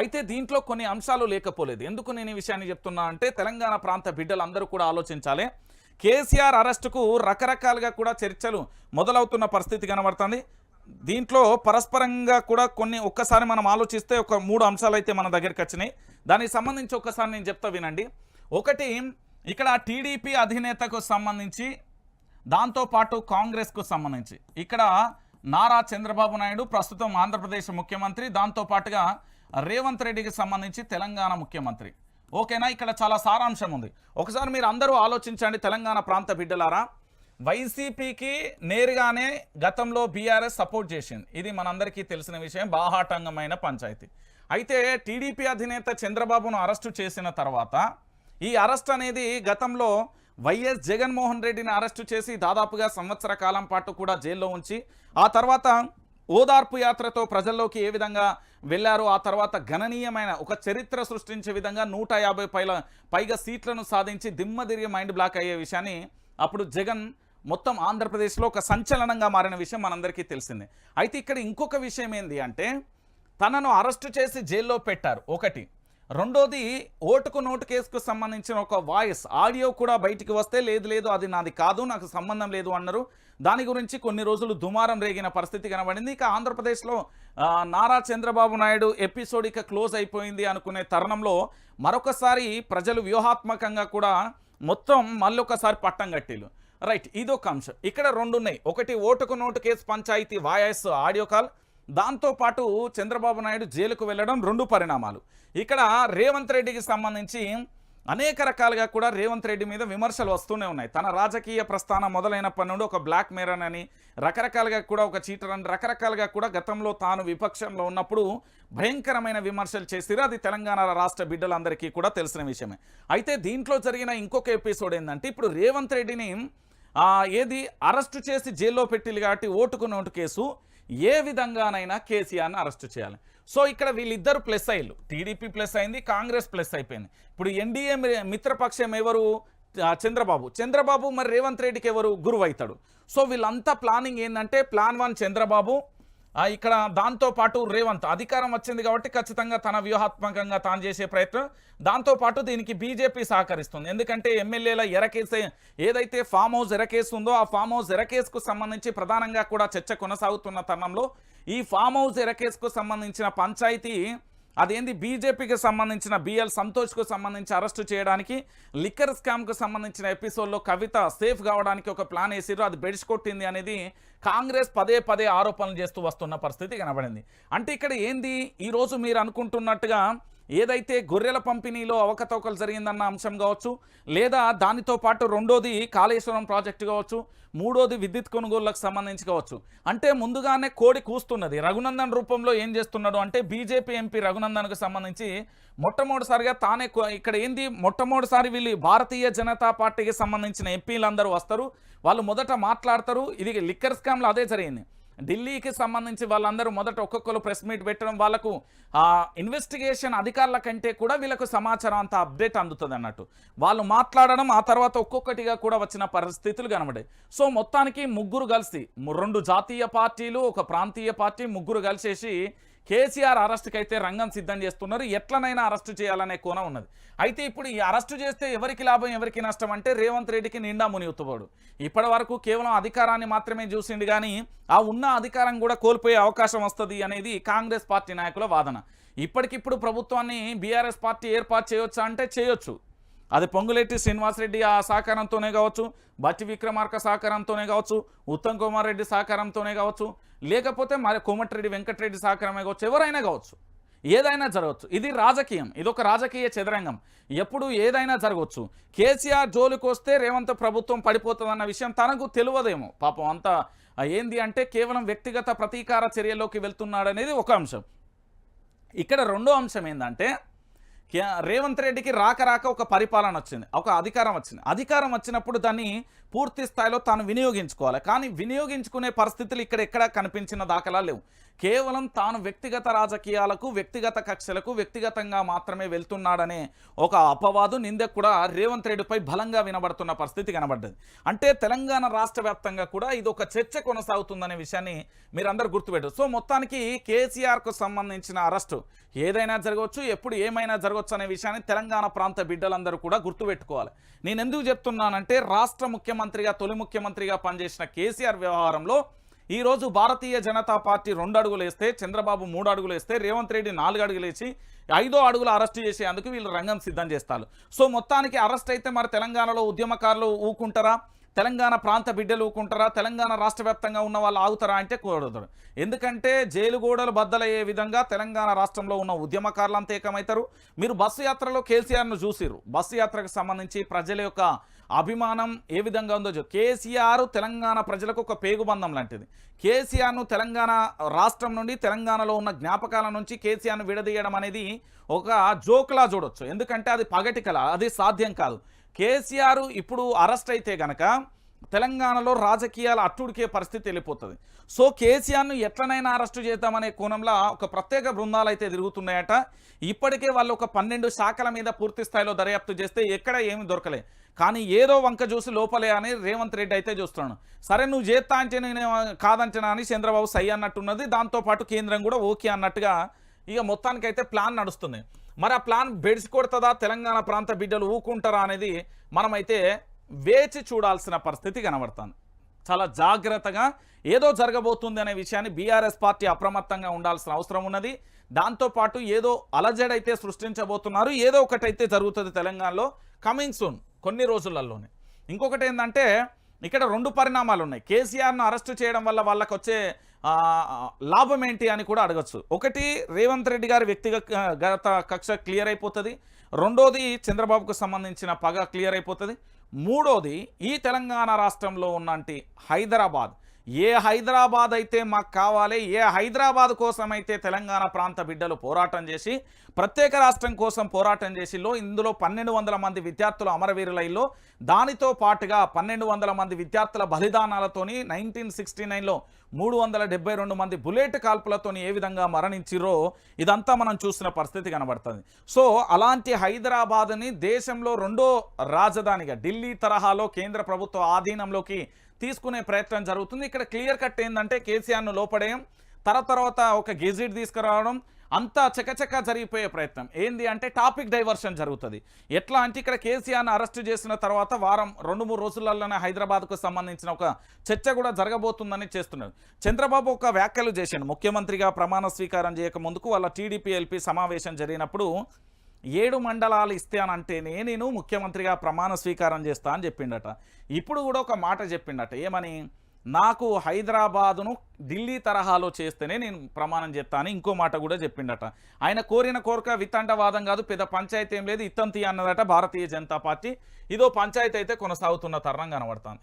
అయితే దీంట్లో కొన్ని అంశాలు లేకపోలేదు. ఎందుకు నేను ఈ విషయాన్ని చెప్తున్నా అంటే తెలంగాణ ప్రాంత బిడ్డలందరూ కూడా ఆలోచించాలి. కేసీఆర్ అరెస్టుకు రకరకాలుగా కూడా చర్చలు మొదలవుతున్న పరిస్థితి కనబడుతుంది. దీంట్లో పరస్పరంగా కూడా కొన్ని ఒక్కసారి మనం ఆలోచిస్తే ఒక మూడు అంశాలు అయితే మన దగ్గరికి వచ్చినాయి. దానికి సంబంధించి ఒక్కసారి నేను చెప్తా వినండి. ఒకటి ఇక్కడ టీడీపీ అధినేతకు సంబంధించి దాంతోపాటు కాంగ్రెస్కు సంబంధించి. ఇక్కడ నారా చంద్రబాబు నాయుడు ప్రస్తుతం ఆంధ్రప్రదేశ్ ముఖ్యమంత్రి దాంతోపాటుగా రేవంత్ రెడ్డికి సంబంధించి తెలంగాణ ముఖ్యమంత్రి. ఓకేనా? ఇక్కడ చాలా సారాంశం ఉంది. ఒకసారి మీరు అందరూ ఆలోచించండి తెలంగాణ ప్రాంత బిడ్డలారా. వైసీపీకి నేరుగానే గతంలో బీఆర్ఎస్ సపోర్ట్ చేసింది. ఇది మనందరికీ తెలిసిన విషయం. బాహాటంగమైన పంచాయతీ. అయితే టీడీపీ అధినేత చంద్రబాబును అరెస్టు చేసిన తర్వాత ఈ అరెస్ట్ అనేది గతంలో వైఎస్ జగన్మోహన్ రెడ్డిని అరెస్టు చేసి దాదాపుగా సంవత్సర కాలం పాటు కూడా జైల్లో ఉంచి ఆ తర్వాత ఓదార్పు యాత్రతో ప్రజల్లోకి ఏ విధంగా వెళ్ళారు. ఆ తర్వాత గణనీయమైన ఒక చరిత్ర సృష్టించే విధంగా నూట యాభై పైల పైగా సీట్లను సాధించి దిమ్మదిరిగి మైండ్ బ్లాక్ అయ్యే విషయాన్ని అప్పుడు జగన్ మొత్తం ఆంధ్రప్రదేశ్లో ఒక సంచలనంగా మారిన విషయం మనందరికీ తెలిసిందే. అయితే ఇక్కడ ఇంకొక విషయం ఏంది అంటే తనను అరెస్టు చేసి జైల్లో పెట్టారు. ఒకటి రెండోది ఓటుకు నోటు కేసుకు సంబంధించిన ఒక వాయిస్. ఆడియో కూడా బయటికి వస్తే లేదు లేదు అది నాది కాదు నాకు సంబంధం లేదు అన్నారు. దాని గురించి కొన్ని రోజులు దుమారం రేగిన పరిస్థితి కనబడింది. ఇక ఆంధ్రప్రదేశ్లో నారా చంద్రబాబు నాయుడు ఎపిసోడ్ ఇక క్లోజ్ అయిపోయింది అనుకునే తరుణంలో మరొకసారి ప్రజలు వ్యూహాత్మకంగా కూడా మొత్తం మళ్ళొకసారి పట్టం కట్టిలు రైట్ ఇదొక అంశం. ఇక్కడ రెండు ఉన్నాయి ఒకటి ఓటుకు note case panchayati voice audio call. దాంతోపాటు చంద్రబాబు నాయుడు జైలుకు వెళ్ళడం రెండు పరిణామాలు. ఇక్కడ రేవంత్ రెడ్డికి సంబంధించి అనేక రకాలుగా కూడా రేవంత్ రెడ్డి మీద విమర్శలు వస్తూనే ఉన్నాయి. తన రాజకీయ ప్రస్థానం మొదలైనప్పటి నుండి ఒక బ్లాక్ మేరన్ అని రకరకాలుగా కూడా ఒక చీటర్ అని రకరకాలుగా కూడా గతంలో తాను విపక్షంలో ఉన్నప్పుడు భయంకరమైన విమర్శలు చేసిరు అది తెలంగాణ రాష్ట్ర బిడ్డలందరికీ కూడా తెలిసిన విషయమే. అయితే దీంట్లో జరిగిన ఇంకొక ఎపిసోడ్ ఏంటంటే ఇప్పుడు రేవంత్ రెడ్డిని ఏది అరెస్టు చేసి జైల్లో పెట్టిల్లు కాబట్టి ఓటుకు నోటు కేసు ఏ విధంగానైనా కేసీఆర్ని అరెస్ట్ చేయాలి. సో ఇక్కడ వీళ్ళిద్దరు ప్లస్ అయ్యారు టీడీపీ ప్లస్ అయింది కాంగ్రెస్ ప్లస్ అయిపోయింది. ఇప్పుడు ఎన్డీఏ మిత్రపక్షం ఎవరు? చంద్రబాబు. చంద్రబాబు మరి రేవంత్ రెడ్డికి ఎవరు? గురువు అవుతాడు సో వీళ్ళంతా ప్లానింగ్ ఏంటంటే ప్లాన్ వన్ చంద్రబాబు ఇక్కడ దాంతోపాటు రేవంత్ అధికారం వచ్చింది కాబట్టి ఖచ్చితంగా తన వ్యూహాత్మకంగా తాను చేసే ప్రయత్నం. దాంతోపాటు దీనికి బీజేపీ సహకరిస్తుంది. ఎందుకంటే ఎమ్మెల్యేల ఎరకేసే ఏదైతే ఫామ్ హౌస్ ఎరకేసు ఉందో ఆ ఫామ్ హౌస్ ఎరకేసుకు సంబంధించి ప్రధానంగా కూడా చర్చ కొనసాగుతున్న తరుణంలో ఈ ఫామ్ హౌస్ ఎరకేసుకు సంబంధించిన పంచాయతీ అదేంది? బీజేపీకి సంబంధించిన బిఎల్ సంతోష్కు సంబంధించి అరెస్టు చేయడానికి లిక్కర్ స్కామ్కు సంబంధించిన ఎపిసోడ్లో కవిత సేఫ్ కావడానికి ఒక ప్లాన్ వేసిర్రు. అది బెడిసి కొట్టింది అనేది కాంగ్రెస్ పదే పదే ఆరోపణలు చేస్తూ వస్తున్న పరిస్థితి కనబడింది. అంటే ఇక్కడ ఏంది? ఈరోజు మీరు అనుకుంటున్నట్టుగా ఏదైతే గొర్రెల పంపిణీలో అవకతవకలు జరిగిందన్న అంశం కావచ్చు లేదా దానితో పాటు రెండోది కాళేశ్వరం ప్రాజెక్టు కావచ్చు మూడోది విద్యుత్ కొనుగోళ్ళకు సంబంధించి కావచ్చు. అంటే ముందుగానే కోడి కూస్తున్నది. రఘునందన్ రూపంలో ఏం చేస్తున్నాడు అంటే బీజేపీ ఎంపీ రఘునందన్కు సంబంధించి మొట్టమొదటిసారిగా తానే ఇక్కడ ఏంది? మొట్టమొదటిసారి వీళ్ళు భారతీయ జనతా పార్టీకి సంబంధించిన ఎంపీలందరూ వస్తారు. వాళ్ళు మొదట మాట్లాడతారు. ఇది లిక్కర్ స్కామ్లో అదే జరిగింది. ఢిల్లీకి సంబంధించి వాళ్ళందరూ మొదట ఒక్కొక్కరు ప్రెస్ మీట్ పెట్టడం వాళ్ళకు ఆ ఇన్వెస్టిగేషన్ అధికారుల కంటే కూడా వీళ్ళకు సమాచారం అంత అప్డేట్ అందుతుంది అన్నట్టు. వాళ్ళు మాట్లాడడం ఆ తర్వాత ఒక్కొక్కటిగా కూడా వచ్చిన పరిస్థితులు కనబడాయి. సో మొత్తానికి ముగ్గురు కలిసి రెండు జాతీయ పార్టీలు ఒక ప్రాంతీయ పార్టీ ముగ్గురు కలిసేసి కేసీఆర్ అరెస్ట్కి అయితే రంగం సిద్ధం చేస్తున్నారు. ఎట్లనైనా అరెస్టు చేయాలనే కోణం ఉన్నది. అయితే ఇప్పుడు ఈ అరెస్టు చేస్తే ఎవరికి లాభం ఎవరికి నష్టం అంటే రేవంత్ రెడ్డికి నిండా మునిగుతుపోడు. ఇప్పటి వరకు కేవలం అధికారాన్ని మాత్రమే చూసిండు కానీ ఆ ఉన్న అధికారం కూడా కోల్పోయే అవకాశం వస్తుంది అనేది కాంగ్రెస్ పార్టీ నాయకుల వాదన. ఇప్పటికిప్పుడు ప్రభుత్వాన్ని బీఆర్ఎస్ పార్టీ ఏర్పాటు చేయొచ్చా అంటే చేయొచ్చు. అది పొంగులేటి శ్రీనివాసరెడ్డి ఆ సహకారంతోనే కావచ్చు బట్టి విక్రమార్క సహకారంతోనే కావచ్చు ఉత్తమ్ కుమార్ రెడ్డి సహకారంతోనే కావచ్చు లేకపోతే మరి కోమటిరెడ్డి వెంకటరెడ్డి సహకారమే కావచ్చు ఎవరైనా కావచ్చు. ఏదైనా జరగవచ్చు. ఇది రాజకీయం. ఇది ఒక రాజకీయ చదరంగం. ఎప్పుడు ఏదైనా జరగవచ్చు. కేసీఆర్ జోలికి వస్తే రేవంత్ ప్రభుత్వం పడిపోతుందన్న విషయం తనకు తెలియదేమో. పాపం అంతా ఏంది అంటే కేవలం వ్యక్తిగత ప్రతీకార చర్యలోకి వెళ్తున్నాడనేది ఒక అంశం. ఇక్కడ రెండో అంశం ఏంటంటే రేవంత్ రెడ్డికి రాక రాక ఒక పరిపాలన వచ్చింది ఒక అధికారం వచ్చింది. అధికారం వచ్చినప్పుడు దాన్ని పూర్తి స్థాయిలో తాను వినియోగించుకోవాలి. కానీ వినియోగించుకునే పరిస్థితులు ఇక్కడ ఎక్కడా కనిపించిన దాఖలా లేవు. కేవలం తాను వ్యక్తిగత రాజకీయాలకు వ్యక్తిగత కక్షలకు వ్యక్తిగతంగా మాత్రమే వెళ్తున్నాడనే ఒక అపవాదు నింద కూడా రేవంత్ రెడ్డిపై బలంగా వినబడుతున్న పరిస్థితి కనబడ్డది. అంటే తెలంగాణ రాష్ట్ర వ్యాప్తంగా కూడా ఇది ఒక చర్చ కొనసాగుతుందనే విషయాన్ని మీరందరూ గుర్తుపెట్టారు సో మొత్తానికి కేసీఆర్కు సంబంధించిన అరెస్టు ఏదైనా జరగవచ్చు ఎప్పుడు ఏమైనా జరగవచ్చు అనే విషయాన్ని తెలంగాణ ప్రాంత బిడ్డలందరూ కూడా గుర్తుపెట్టుకోవాలి. నేను ఎందుకు చెప్తున్నానంటే రాష్ట్ర ముఖ్యమంత్రిగా తొలి ముఖ్యమంత్రిగా పనిచేసిన కేసీఆర్ వ్యవహారంలో ఈరోజు భారతీయ జనతా పార్టీ రెండు అడుగులు వేస్తే చంద్రబాబు మూడు అడుగులు వేస్తే రేవంత్ రెడ్డి నాలుగు అడుగులు వేసి ఐదో అడుగులు అరెస్ట్ చేసేందుకు వీళ్ళు రంగం సిద్ధం చేస్తారు. సో మొత్తానికి అరెస్ట్ అయితే మరి తెలంగాణలో ఉద్యమకారులు ఊకుంటారా? తెలంగాణ ప్రాంత బిడ్డలు ఊకుంటారా? తెలంగాణ రాష్ట్ర వ్యాప్తంగా ఉన్న వాళ్ళు ఆగుతారా అంటే కూడదు ఎందుకంటే జైలు గోడలు బద్దలయ్యే విధంగా తెలంగాణ రాష్ట్రంలో ఉన్న ఉద్యమకారులంతా ఏకమవుతారు. మీరు బస్సు యాత్రలో కేసీఆర్ను చూసిరు బస్సు యాత్రకు సంబంధించి ప్రజల యొక్క అభిమానం ఏ విధంగా ఉందో కేసీఆర్ తెలంగాణ ప్రజలకు ఒక పేగుబంధం లాంటిది. కేసీఆర్ను తెలంగాణ రాష్ట్రం నుండి తెలంగాణలో ఉన్న జ్ఞాపకాల నుంచి కేసీఆర్ను విడదీయడం అనేది ఒక జోక్లా చూడొచ్చు. ఎందుకంటే అది పగటి కళ అది సాధ్యం కాదు. కేసీఆర్ ఇప్పుడు అరెస్ట్ అయితే గనక తెలంగాణలో రాజకీయాలు అట్టుడికే పరిస్థితి వెళ్ళిపోతుంది. సో కేసీఆర్ను ఎట్లనైనా అరెస్టు చేద్దామనే కోణంలో ఒక ప్రత్యేక బృందాలు అయితే తిరుగుతున్నాయట. ఇప్పటికే వాళ్ళు ఒక పన్నెండు శాఖల మీద పూర్తి స్థాయిలో దర్యాప్తు చేస్తే ఎక్కడ ఏమి దొరకలేదు కానీ ఏదో వంక చూసి లోపలే అని రేవంత్ రెడ్డి అయితే చూస్తున్నాను సరే నువ్వు చేస్తా అంటే నేను కాదంటనా అని చంద్రబాబు సై అన్నట్టున్నది. దాంతోపాటు కేంద్రం కూడా ఓకే అన్నట్టుగా ఇక మొత్తానికైతే ప్లాన్ నడుస్తుంది. మరి ఆ ప్లాన్ బెడిసి కొడుతుందా? తెలంగాణ ప్రాంత బిడ్డలు ఊకుంటారా అనేది మనమైతే వేచి చూడాల్సిన పరిస్థితి కనబడుతుంది. చాలా జాగ్రత్తగా ఏదో జరగబోతుంది అనే విషయాన్ని బీఆర్ఎస్ పార్టీ అప్రమత్తంగా ఉండాల్సిన అవసరం ఉన్నది. దాంతోపాటు ఏదో అలజడైతే సృష్టించబోతున్నారు. ఏదో ఒకటైతే జరుగుతుంది తెలంగాణలో. Coming soon. కొన్ని రోజులలోనే. ఇంకొకటి ఏంటంటే ఇక్కడ రెండు పరిణామాలు ఉన్నాయి కేసీఆర్ను అరెస్ట్ చేయడం వల్ల వాళ్ళకు వచ్చే లాభం ఏంటి అని కూడా అడగచ్చు. ఒకటి రేవంత్ రెడ్డి గారి వ్యక్తిగత కక్ష క్లియర్ అయిపోతుంది. రెండోది చంద్రబాబుకు సంబంధించిన పగ క్లియర్ అయిపోతుంది. మూడోది ఈ తెలంగాణ రాష్ట్రంలో ఉన్నంటి హైదరాబాద్ ఏ హైదరాబాద్ అయితే మాకు కావాలి ఏ హైదరాబాద్ కోసం అయితే తెలంగాణ ప్రాంత బిడ్డలు పోరాటం చేసి ప్రత్యేక రాష్ట్రం కోసం పోరాటం చేసిలో ఇందులో పన్నెండు వందల మంది విద్యార్థులు అమరవీరులైలో దానితో పాటుగా పన్నెండు వందల మంది విద్యార్థుల బలిదానాలతోని నైన్టీన్ సిక్స్టీ నైన్లో మూడు వందల డెబ్బై రెండు మంది బుల్లెట్ కాల్పులతోని ఏ విధంగా మరణించిరో ఇదంతా మనం చూసిన పరిస్థితి కనబడుతుంది. సో అలాంటి హైదరాబాద్ని దేశంలో రెండో రాజధానిగా ఢిల్లీ తరహాలో కేంద్ర ప్రభుత్వ ఆధీనంలోకి తీసుకునే ప్రయత్నం జరుగుతుంది. ఇక్కడ క్లియర్ కట్ ఏంటంటే కేసీఆర్ను లోపడేయం తర తర్వాత ఒక గెజిట్ తీసుకురావడం అంతా చకచక జరిగిపోయే ప్రయత్నం. ఏంది అంటే టాపిక్ డైవర్షన్ జరుగుతుంది. ఎట్లా అంటే ఇక్కడ కేసీఆర్ను అరెస్ట్ చేసిన తర్వాత వారం రెండు మూడు రోజులలోనే హైదరాబాద్కు సంబంధించిన ఒక చర్చ కూడా జరగబోతుందని చేస్తున్నారు. చంద్రబాబు ఒక వ్యాఖ్యలు చేశాడు. ముఖ్యమంత్రిగా ప్రమాణ స్వీకారం చేయక ముందుకు వాళ్ళ టీడీపీ ఎల్పీ సమావేశం జరిగినప్పుడు ఏడు మండలాలు ఇస్తానంటేనే నేను ముఖ్యమంత్రిగా ప్రమాణ స్వీకారం చేస్తా అని చెప్పిండట. ఇప్పుడు కూడా ఒక మాట చెప్పిండట. ఏమని? నాకు హైదరాబాదును ఢిల్లీ తరహాలో చేస్తేనే నేను ప్రమాణం చేస్తాను ఇంకో మాట కూడా చెప్పిండట. ఆయన కోరిన కోరిక వితంటవాదం కాదు పెద్ద పంచాయతీ ఏం లేదు ఇత్తంతి అన్నదట భారతీయ జనతా పార్టీ. ఇదో పంచాయతీ అయితే కొనసాగుతున్న తరుణం కనబడుతుంది.